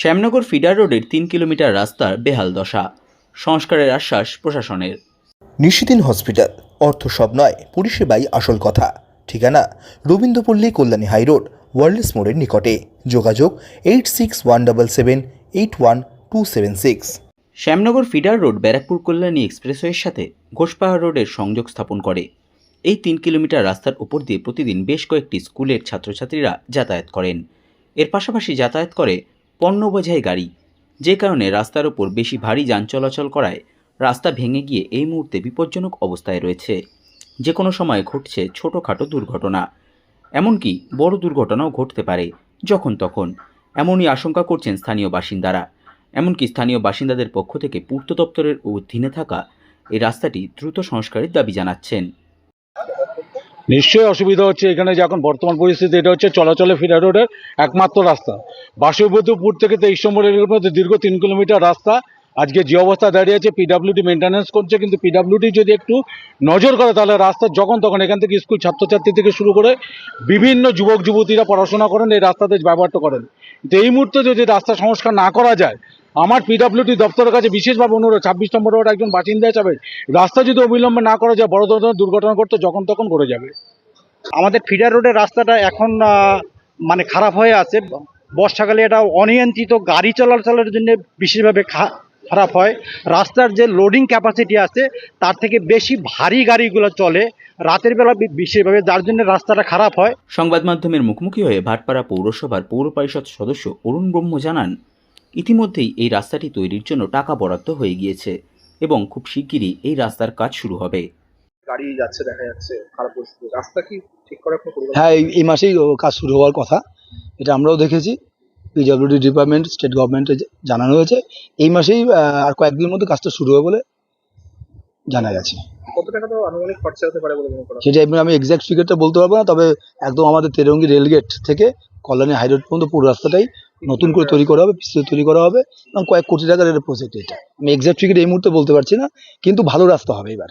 Shyamnagar feeder রোডের তিন kilometre রাস্তার বেহাল দশা। সংস্কারের আশ্বাস প্রশাসনের। নিশিদিন হসপিটাল। অর্থ সব নয় পরিষেবাই আসল কথা। ঠিকানা রবীন্দ্রপল্লী কল্যাণী হাইরোড ওয়ার্ল্ডস মোড়ের নিকটে। যোগাযোগ eight six one double seven eight one two seven six. Shyamnagar feeder road Barrackpore Kalyani এক্সপ্রেসওয়ের সাথে ঘোষপাহাড় রোডের সংযোগ স্থাপন করে। এই তিন কিলোমিটার রাস্তার উপর দিয়ে প্রতিদিন বেশ কয়েকটি স্কুলের ছাত্রছাত্রীরা যাতায়াত করেন। এর পাশাপাশি যাতায়াত করে পণ্য বোঝাই গাড়ি। যে কারণে রাস্তার ওপর বেশি ভারী যান চলাচল করায় রাস্তা ভেঙে গিয়ে এই মুহূর্তে বিপজ্জনক অবস্থায় রয়েছে। যে কোনো সময় ঘটছে ছোটোখাটো দুর্ঘটনা। এমনকি বড় দুর্ঘটনাও ঘটতে পারে, যখন তখন। এমনই আশঙ্কা করছেন স্থানীয় বাসিন্দারা। এমনকি স্থানীয় বাসিন্দাদের পক্ষ থেকে পূর্ত দপ্তরের অধীনে থাকা এই রাস্তাটি দ্রুত সংস্কারের দাবি জানাচ্ছেন। নিশ্চয়ই অসুবিধা হচ্ছে এখানে যে এখন বর্তমান পরিস্থিতি, এটা হচ্ছে চলাচলে ফিরা রোডের একমাত্র রাস্তা। বাসুবধুপুর থেকে তেইশ নম্বর রেলের মধ্যে দীর্ঘ তিন কিলোমিটার রাস্তা। আজকে যে অবস্থা দাঁড়িয়ে আছে পিডাব্লিউডি মেনটেন্যান্স করছে, কিন্তু পিডাব্লিউডি যদি একটু নজর করে, তাহলে রাস্তা যখন তখন এখান থেকে স্কুল ছাত্রছাত্রী থেকে শুরু করে বিভিন্ন যুবক যুবতীরা পড়াশোনা করেন, এই রাস্তাতে ব্যবহারটা করেন। কিন্তু এই মুহূর্তে যদি রাস্তা সংস্কার না করা যায় আমার পিডাব্লিউডি দপ্তরের কাছে বিশেষভাবে অনুরোধ ছাব্বিশ নম্বর ওয়ার্ড একজন বাসিন্দা হিসাবে রাস্তা যদি অবিলম্বে না করা যায় বড় ধরনের দুর্ঘটনা করতে যখন তখন করে যাবে। আমাদের ফিডার রোডের রাস্তাটা এখন মানে খারাপ হয়ে আছে। বর্ষাকালে এটা অনিয়ন্ত্রিত গাড়ি চলাচলের জন্য বিশেষভাবে খা- খারাপ হয়। রাস্তার যে লোডিং ক্যাপাসিটি আছে তার থেকে বেশি ভারী গাড়িগুলো চলে রাতের বেলা বিশেষভাবে যার জন্য রাস্তাটা খারাপ হয়। সংবাদ মাধ্যমের মুখোমুখি হয়ে ভাটপাড়া পৌরসভার পৌর পরিষদ সদস্য অরুণ ব্রহ্ম জানান ইতিমধ্যেই এই রাস্তাটি তৈরির জন্য টাকা বরাদ্দ হয়ে গিয়েছে এবং খুব শিগগিরই এই রাস্তার কাজ শুরু হবে। গাড়ি যাচ্ছে দেখা যাচ্ছে খারাপ পরিস্থিতি। রাস্তা কি ঠিক করার কোনো হ্যাঁ এই এই মাসেই ও কাজ শুরু হওয়ার কথা। এটা আমরাও দেখেছি। পিডব্লিউডি ডিপার্টমেন্ট স্টেট গভর্নমেন্টে জানানো হয়েছে। এই মাসেই আহ, আর কয়েকদিনের মধ্যে কাজটা শুরু হবে বলে জানা গেছে। কত টাকা তো আনুমানিক খরচা হতে পারে বলে মনে করা? সেটা এমনি আমি এক্সাক্ট ফিগারটা বলতে পারব না তবে একদম আমাদের তেরঙ্গি রেলগেট থেকে কল্যাণী হাইরোড পর্যন্ত পুরো রাস্তাটাই নতুন করে তৈরি করা হবে, বিস্তৃত তৈরি করা হবে, এবং কয়েক কোটি টাকার এটা প্রজেক্ট এটা। আমি এক্সাক্ট ফিগার এই মুহূর্তে বলতে পারছি না, কিন্তু ভালো রাস্তা হবে এবার।